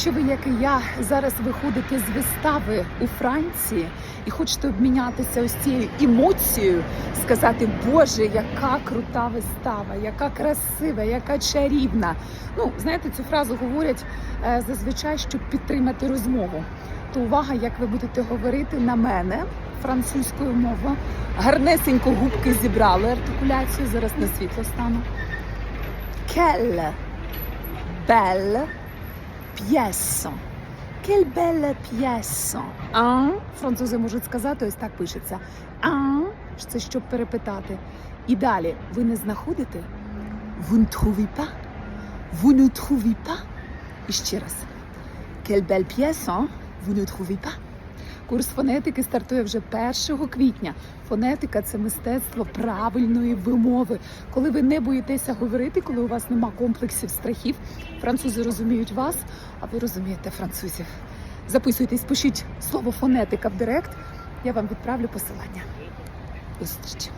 Що ви, як і я, зараз виходите з вистави у Франції і хочете обмінятися ось цією емоцією, сказати, Боже, яка крута вистава, яка красива, яка чарівна. Ну, знаєте, цю фразу говорять е, зазвичай, щоб підтримати розмову. То увага, як ви будете говорити на мене французькою мовою. Гарнесенько губки зібрали артикуляцію. Зараз на світло стану. Quelle belle pièce. Quelle belle pièce. А? Французи можуть сказати, ось так пишеться. А? Це щоб перепитати. І далі, ви не знаходите? Vous ne trouvez pas? Vous ne trouvez pas? І ще раз. Quelle belle pièce, hein? Vous ne trouvez pas? Курс фонетики стартує вже 1 квітня. Фонетика це мистецтво правильної вимови. Коли ви не боїтеся говорити, коли у вас нема комплексів страхів, французи розуміють вас, а ви розумієте французів. Записуйтесь, пишіть слово фонетика в директ. Я вам відправлю посилання. Зустрічі.